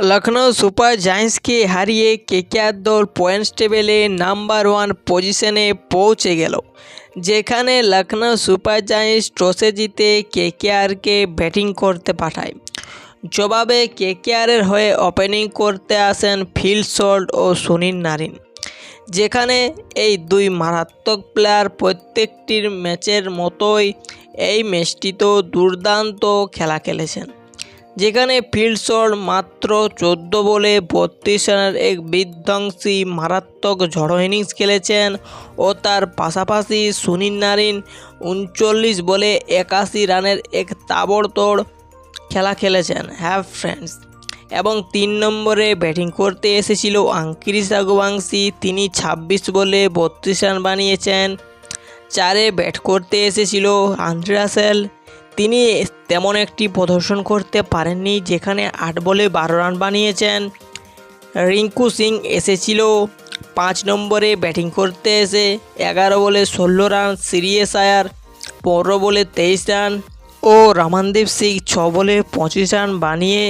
Lucknow super জায়ান্টসকে হারিয়ে KKR দল points টেবিলে নাম্বার ওয়ান পজিশনে পৌঁছে গেল, যেখানে লখনৌ সুপার জায়ান্টস টসে জিতে কেকেআরকে ব্যাটিং করতে পাঠায়। জবাবে কেকেআরের হয়ে ওপেনিং করতে আসেন ফিল সল্ট ও সুনীল নারিন, যেখানে এই দুই মারাত্মক প্লেয়ার প্রত্যেকটির ম্যাচের মতোই এই ম্যাচটিতেও দুর্দান্ত খেলা খেলেছেন। যেখানে ফিল্ড শট মাত্র চোদ্দ বলে বত্রিশ রানের এক বিধ্বংসী মারাত্মক ঝড়ো ইনিংস খেলেছেন ও তার পাশাপাশি সুনীল নারিন উনচল্লিশ বলে একাশি রানের এক তাবড়তোড় খেলা খেলেছেন। হ্যাভ ফ্রেন্ডস এবং তিন নম্বরে ব্যাটিং করতে এসেছিল আঙ্কিরিস রাঘুবাংশী। তিনি ছাব্বিশ বলে বত্রিশ রান বানিয়েছেন। চারে ব্যাট করতে এসেছিল আন্দ্রে রাসেল। তিনি তেমন একটি প্রদর্শন করতে পারেননি যেখানে আট বলে বারো রান বানিয়েছেন। রিঙ্কু সিং এসেছিল পাঁচ নম্বরে ব্যাটিং করতে এসে এগারো বলে ষোলো রান, সিরিয়াস আয়ার, পনেরো বলে তেইশ রান ও রামানদীপ সিং ছ বলে পঁচিশ রান বানিয়ে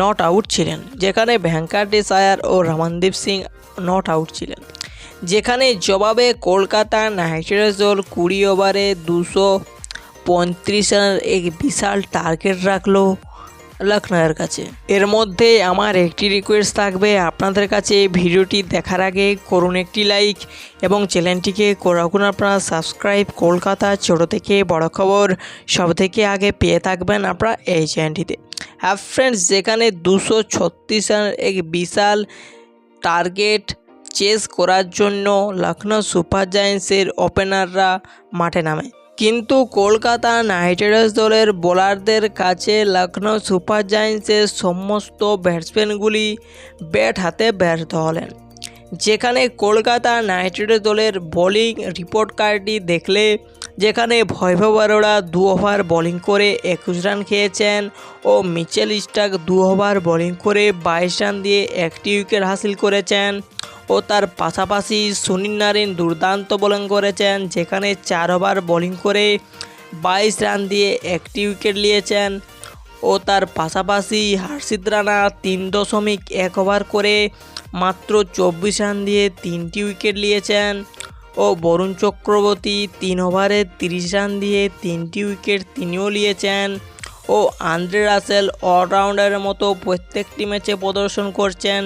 নট আউট ছিলেন, যেখানে ভেঙ্কাটেশ আয়ার ও রামানদীপ সিং নট আউট ছিলেন। যেখানে জবাবে কলকাতা নাইট রাইডার্স দল কুড়ি ওভারে দুশো পঁয়ত্রিশ রানের এক বিশাল টার্গেট রাখল লখনৌয়ের কাছে। এর মধ্যে আমার একটি রিকোয়েস্ট থাকবে, আপনাদের কাছে ভিডিওটি দেখার আগে করুন একটি লাইক এবং চ্যানেলটিকে রাখুন আপনারা সাবস্ক্রাইব কলকাতা ছোটো থেকে বড় খবর সব থেকে আগে পেয়ে থাকবেন আপনারা এই চ্যানেলটিতে হ্যাঁ ফ্রেন্ডস যেখানে দুশো ছত্রিশ রানের এক বিশাল টার্গেট চেস করার জন্য লখনৌ সুপার জায়ান্টসের ওপেনাররা মাঠে নামে। কিন্তু কলকাতা নাইট রাইডার্স দলের বোলারদের কাছে লখনৌ সুপার জায়ান্টসের সমস্ত ব্যাটসম্যানগুলি ব্যাট হাতে ব্যর্থ হলেন। যেখানে কলকাতা নাইট রাইডার্স দলের বোলিং রিপোর্ট কার্ডটি দেখলে, যেখানে ভৈভব অরোরা দু ওভার বোলিং করে একুশ রান খেয়েছেন ও মিচেল স্টাক দু ওভার বোলিং করে বাইশ রান দিয়ে একটি উইকেট হাসিল করেছেন। ও তার পাশাপাশি সুনীল নারিন দুর্দান্ত বোলিং করেছেন, যেখানে চার ওভার বোলিং করে বাইশ রান দিয়ে একটি উইকেট নিয়েছেন। ও তার পাশাপাশি হার্ষিত রানা তিন দশমিক এক ওভার করে মাত্র চব্বিশ রান দিয়ে তিনটি উইকেট নিয়েছেন। ও বরুণ চক্রবর্তী তিন ওভারে তিরিশ রান দিয়ে তিনটি উইকেট তিনিও নিয়েছেন। ও আন্দ্রে রাসেল অলরাউন্ডারের মতো প্রত্যেকটি ম্যাচে প্রদর্শন করছেন।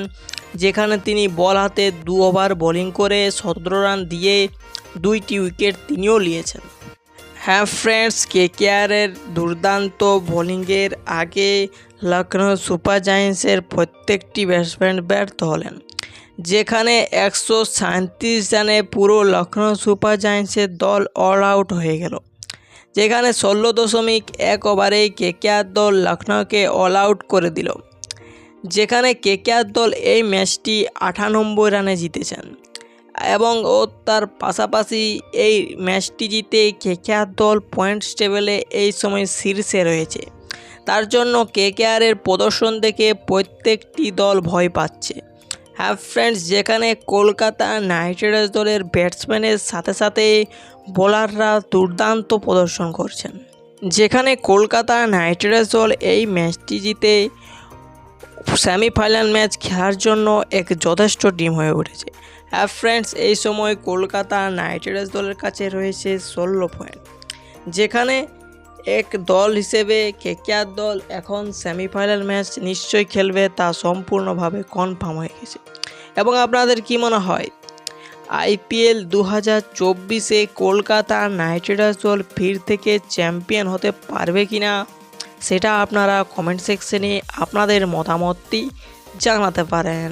যেখানে তিনি বল হাতে দু ওভার বোলিং করে সতেরো রান দিয়ে দুইটি উইকেট তিনিও নিয়েছেন। হ্যাঁ ফ্রেন্ডস, কেকেআরের দুর্দান্ত বোলিংয়ের আগে লখনৌ সুপার জায়ান্টসের প্রত্যেকটি ব্যাটসম্যান ব্যর্থ হলেন, যেখানে একশো সাঁত্রিশ রানে পুরো লখনৌ সুপার জায়ান্টসের দল অল আউট হয়ে গেল, যেখানে ষোলো দশমিক এক ওভারেই কেকেআর দল লখনৌকে অল আউট করে দিল। যেখানে কেকেআর দল এই ম্যাচটি আটানব্বই রানে জিতেছেন। এবং ও তার পাশাপাশি এই ম্যাচটি জিতে কেকেআর দল পয়েন্টস টেবিলে এই সময় শীর্ষে রয়েছে। তার জন্য কেকেআরের প্রদর্শন দেখে প্রত্যেকটি দল ভয় পাচ্ছে। হ্যাঁ ফ্রেন্ডস, যেখানে কলকাতা নাইট রাইডার্স দলের ব্যাটসম্যানের সাথে সাথে বোলাররা দুর্দান্ত প্রদর্শন করছেন। যেখানে কলকাতা নাইট রাইডার্স দল এই ম্যাচটি জিতে সেমিফাইনাল ম্যাচ খেলার জন্য এক যথেষ্ট টিম হয়ে উঠেছে। হ্যাঁ ফ্রেন্ডস এই সময় কলকাতা নাইট রাইডার্স দলের কাছে রয়েছে ষোলো পয়েন্ট যেখানে এক দল হিসেবে কেকেআর দল এখন সেমিফাইনাল ম্যাচ নিশ্চয়ই খেলবে তা সম্পূর্ণভাবে কনফার্ম হয়ে গেছে। এবং আপনাদের কি মনে হয়? আইপিএল দু হাজার চব্বিশে কলকাতা নাইট রাইডার্স দল ফির থেকে চ্যাম্পিয়ন হতে পারবে কি না সেটা আপনারা কমেন্ট সেকশনে আপনাদের মতামতটি জানাতে পারেন।